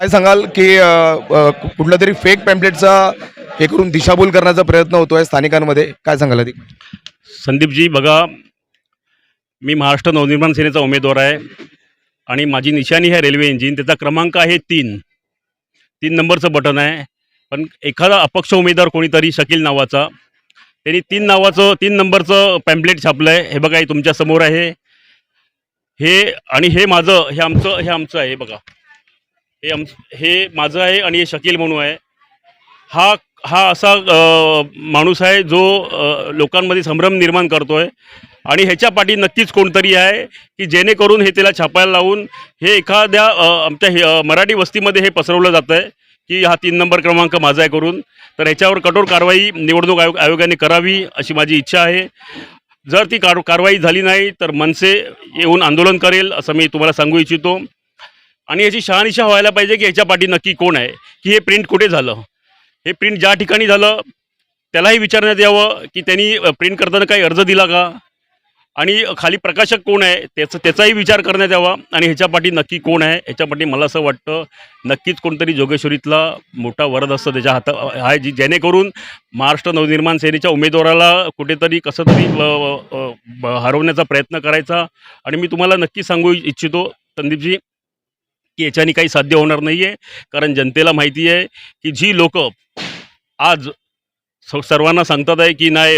काय सांगाल की कुठल्या कुठला तरी फेक पॅम्पलेटचा हे करून दिशाभूल करण्याचा प्रयत्न होतो आहे स्थानिकांमध्ये? काय सांगाल अधिक संदीपजी बघा मी महाराष्ट्र नवनिर्माण सेनेचा उमेदवार आहे आणि माझी निशाणी आहे रेल्वे इंजिन. त्याचा क्रमांक आहे तीन. तीन नंबरचं बटन आहे. पण एखादा अपक्ष उमेदवार कोणीतरी शकील नावाचा त्यांनी तीन नावाचं तीन नंबरचं पॅम्पलेट छापलं आहे हे बघा हे तुमच्यासमोर आहे. हे आणि हे माझं हे आमचं हे आमचं आहे हे बघा. हे आम हे माझं आहे आणि हे शकील म्हणून आहे. हा हा असा माणूस आहे जो लोकांमध्ये संभ्रम निर्माण करतो आहे आणि ह्याच्या पाठी नक्कीच कोणतरी आहे की जेणेकरून हे त्याला छापायला लावून हे एखाद्या आमच्या हे मराठी वस्तीमध्ये हे पसरवलं जातं आहे की हा तीन नंबर क्रमांक माझा आहे करून. तर ह्याच्यावर कठोर कारवाई निवडणूक आयोग आयोगाने करावी अशी माझी इच्छा आहे. जर ती कार कारवाई झाली नाही तर मनसे येऊन आंदोलन करेल असं मी तुम्हाला सांगू इच्छितो. आणि याची शहानिशा व्हायला पाहिजे की ह्याच्या पाठी नक्की कोण आहे? की हे प्रिंट कुठे झालं? हे प्रिंट ज्या ठिकाणी झालं त्यालाही विचारण्यात यावं की त्यांनी प्रिंट करताना काही अर्ज दिला का? आणि खाली प्रकाशक कोण आहे त्याचं त्याचाही विचार करण्यात यावा आणि ह्याच्या पाठी नक्की कोण आहे? ह्याच्यापाठी मला असं वाटतं नक्कीच कोणतरी जोगेश्वरीतला मोठा वरद असतं त्याच्या हाता आहे जी जेणेकरून महाराष्ट्र नवनिर्माण सेनेच्या उमेदवाराला कुठेतरी कसं तरी ब- हरवण्याचा प्रयत्न करायचा. आणि मी तुम्हाला नक्की सांगू इच्छितो संदीपजी की याच्याने काही साध्य होणार नाही आहे कारण जनतेला माहिती आहे की जी लोक आज स सर्वांना सांगतात आहे की नाही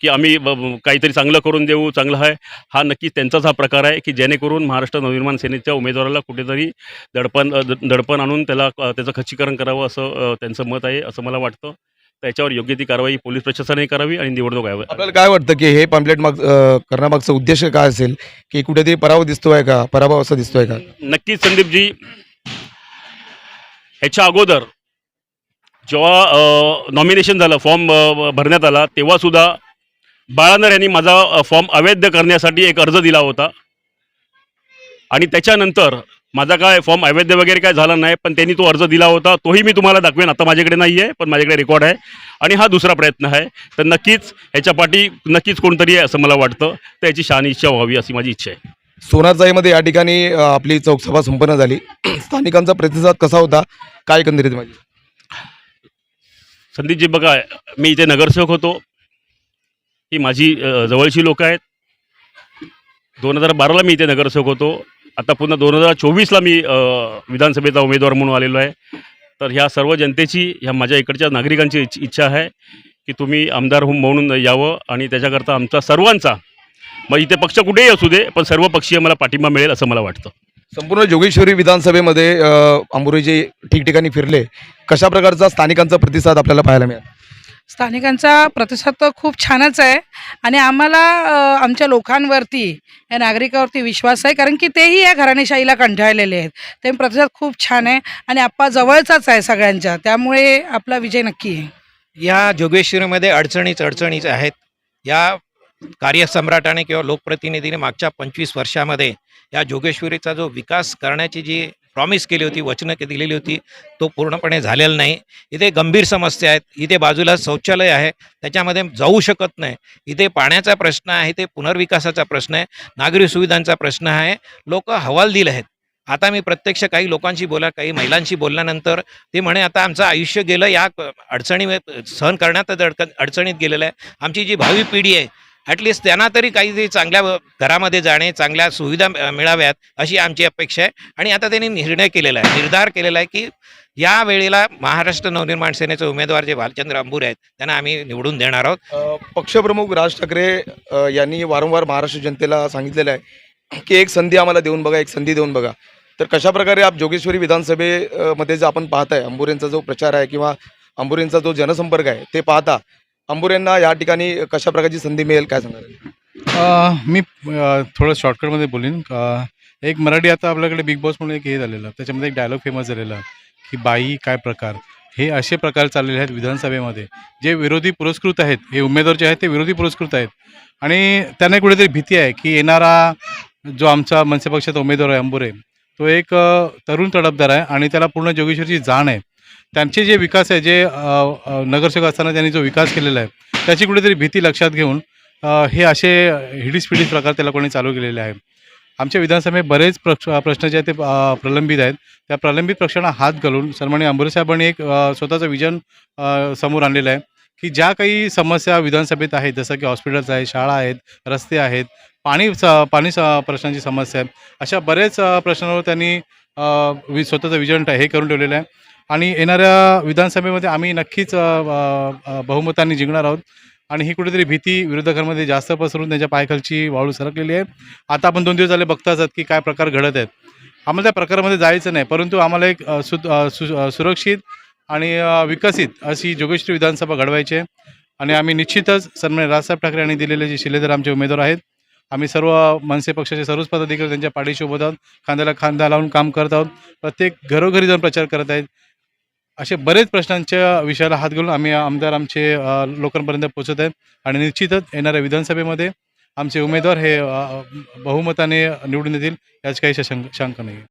की आम्ही काहीतरी चांगलं करून देऊ चांगलं आहे. हा नक्कीच त्यांचाच हा प्रकार आहे की जेणेकरून महाराष्ट्र नवनिर्माण सेनेच्या उमेदवाराला कुठेतरी दडपण द- दडपण आणून त्याला त्याचं खच्चीकरण करावं असं त्यांचं मत आहे असं मला वाटतं. त्याच्यावर योग्य ती कारवाई पोलीस प्रशासनाने करावी आणि निवडणूक आयोग आपल्याला काय वाटतं की हे पॅम्पलेट माग करण्यामागचा उद्देश काय असेल? की कुठेतरी पराभव दिसतोय का? पराभव असा दिसतोय का? नक्कीच संदीपजी. ह्याच्या अगोदर जेव्हा नॉमिनेशन झालं फॉर्म भरण्यात आला तेव्हासुद्धा बाळानर यांनी माझा फॉर्म अवैध करण्यासाठी एक अर्ज दिला होता. आणि त्याच्यानंतर माझा काय फॉर्म अवैध वगैरे काय झाला नाही पण त्यांनी तो अर्ज दिला होता तोही मी तुम्हाला दाखवेन. आता माझ्याकडे नाही आहे पण माझ्याकडे रेकॉर्ड आहे. आणि हा दुसरा प्रयत्न आहे. तर नक्कीच ह्याच्या पाठी नक्कीच कोणतरी आहे असं मला वाटतं. तर याची शहानी इच्छा व्हावी अशी माझी इच्छा आहे. सोनारचाईमध्ये या ठिकाणी आपली चौकसभा संपन्न झाली. स्थानिकांचा प्रतिसाद कसा होता? काय एकंदरीत माझी संदीपजी बघा मी इथे नगरसेवक होतो. ही माझी जवळची लोक आहेत. दोन हजार बाराला मी इथे नगरसेवक होतो. आता पुन्हा दोन हजार चोवीसला मी विधानसभेचा उमेदवार म्हणून आलेलो आहे. तर ह्या सर्व जनतेची ह्या माझ्या इकडच्या नागरिकांची इच्छा आहे की तुम्ही आमदार होऊन म्हणून यावं आणि त्याच्याकरता आमचा सर्वांचा मग इथे पक्ष कुठेही असू दे पण सर्व पक्षीय मला पाठिंबा मिळेल असं मला वाटतं. संपूर्ण जोगेश्वरी विधानसभेमध्ये अ, ठिकठिकाणी फिरले. कशा प्रकारचा स्थानिकांचा प्रतिसाद आपल्याला पाहायला मिळाला? स्थानिकांचा प्रतिसाद तर खूप छानच आहे. आणि आम्हाला आमच्या लोकांवरती या नागरिकावरती विश्वास आहे कारण की तेही या घराणेशाहीला कंठाळलेले आहेत. ते प्रतिसाद खूप छान आहे आणि आप्पा जवळचाच आहे सगळ्यांच्या. त्यामुळे आपला विजय नक्की आहे. या जोगेश्वरीमध्ये अडचणीच अडचणीच आहेत. या कार्यसम्राटाने किंवा लोकप्रतिनिधीने मागच्या पंचवीस वर्षामध्ये या जोगेश्वरीचा जो विकास करण्याची जी प्रॉमिस केली होती वचनं दिलेली होती. तो पूर्णपणे झालेला नाही. इथे गंभीर समस्या आहेत. इथे बाजूला शौचालय आहे. त्याच्यामध्ये जाऊ शकत नाही. इथे पाण्याचा प्रश्न आहे. इथे पुनर्विकासाचा प्रश्न आहे. नागरी सुविधांचा प्रश्न आहे. लोक हवालदिल आहेत. आता मी प्रत्यक्ष काही लोकांशी बोला काही महिलांशी बोलल्यानंतर ते म्हणे आता आमचं आयुष्य गेलं या अडचणी सहन करण्यातच अडक अडचणीत गेलेलं आहे. आमची जी भावी पिढी आहे ॲटलिस्ट त्यांना तरी काहीतरी चांगल्या घरामध्ये जाणे चांगल्या सुविधा मिळाव्यात अशी आमची अपेक्षा आहे. आणि आता त्यांनी निर्णय केलेला आहे निर्धार केलेला आहे की या वेळेला महाराष्ट्र नवनिर्माण सेनेचे उमेदवार जे भालचंद्र अंबूर आहेत त्यांना आम्ही निवडून देणार आहोत. पक्षप्रमुख राज ठाकरे यांनी वारंवार महाराष्ट्र जनतेला सांगितलेलं आहे की एक संधी आम्हाला देऊन बघा एक संधी देऊन बघा. तर कशा प्रकारे आप जोगेश्वरी विधानसभेमध्ये जे आपण पाहताय अंबुरेंचा जो प्रचार आहे किंवा अंबुरेंचा जो जनसंपर्क आहे ते पाहता अंबुरेंना या ठिकाणी कशा प्रकारची संधी मिळेल काय सांगाल? मी अ, थोडं शॉर्टकटमध्ये बोलीन. अ, एक मराठी आता आपल्याकडे बिग बॉस म्हणून एक हे झालेलं. त्याच्यामध्ये एक डायलॉग फेमस झालेला. की बाई काय प्रकार? हे असे प्रकार चाललेले आहेत विधानसभेमध्ये. जे विरोधी पुरस्कृत आहेत हे उमेदवार जे आहेत ते विरोधी पुरस्कृत आहेत. आणि त्यांना कुठेतरी भीती आहे की येणारा जो आमचा मनसे पक्षाचा उमेदवार आहे अंबुरे तो एक अ, तरुण तडफदार आहे आणि त्याला पूर्ण जोगेश्वरची जाण आहे. त्यांचे जे विकास आहे जे नगरसेवक असताना त्यांनी जो विकास केलेला आहे त्याची कुठेतरी भीती लक्षात घेऊन हे असे हिडीस पिडीस प्रकार त्या लोकांनी चालू केलेले आहे. आमच्या विधानसभेत बरेच प्रक्ष प्रश्न जे आहेत ते प्रलंबित आहेत. त्या प्रलंबित प्रश्नांना हात घालून सन्माननीय आंबोरे साहेबांनी एक स्वतःचं विजन समोर आणलेलं आहे की ज्या काही समस्या विधानसभेत आहेत जसं की हॉस्पिटल्स आहेत शाळा आहेत रस्ते आहेत पाणी स पाणी स प्रश्नांची समस्या आहे अशा बरेच प्रश्नांवर त्यांनी वि स्वतःचं विजन हे करून ठेवलेलं आहे. आणि येणाऱ्या विधानसभेमध्ये आम्ही नक्कीच बहुमतांनी जिंकणार आहोत. आणि ही कुठेतरी भीती विरोधकांमध्ये जास्त पसरून त्यांच्या पायखालची वाळू सरकलेली आहे. आता आपण दोन दिवस झाले बघताच आहात की काय प्रकार घडत आहेत. आम्हाला त्या प्रकारामध्ये जायचं नाही परंतु आम्हाला एक सु सु सुरक्षित आणि विकसित अशी जोगेश्वरी विधानसभा घडवायची आहे. आणि आम्ही निश्चितच सन्मान्य राजसाहेब ठाकरे यांनी दिलेले जे शिलेदार आमचे उमेदवार आहेत आम्ही सर्व मनसे पक्षाचे सर्वच पदाधिकारी त्यांच्या पाठीशी उभं आहोत खांद्याला खांदा लावून काम करत आहोत. प्रत्येक घरोघरी जाऊन प्रचार करत आहेत. असे बरेच प्रश्नांच्या विषयाला हात घालून आम्ही आमदार आमचे लोकांपर्यंत पोहोचत आहेत. आणि निश्चितच येणाऱ्या विधानसभेमध्ये आमचे उमेदवार हे बहुमताने निवडून येतील याची काही शंक शंका नाही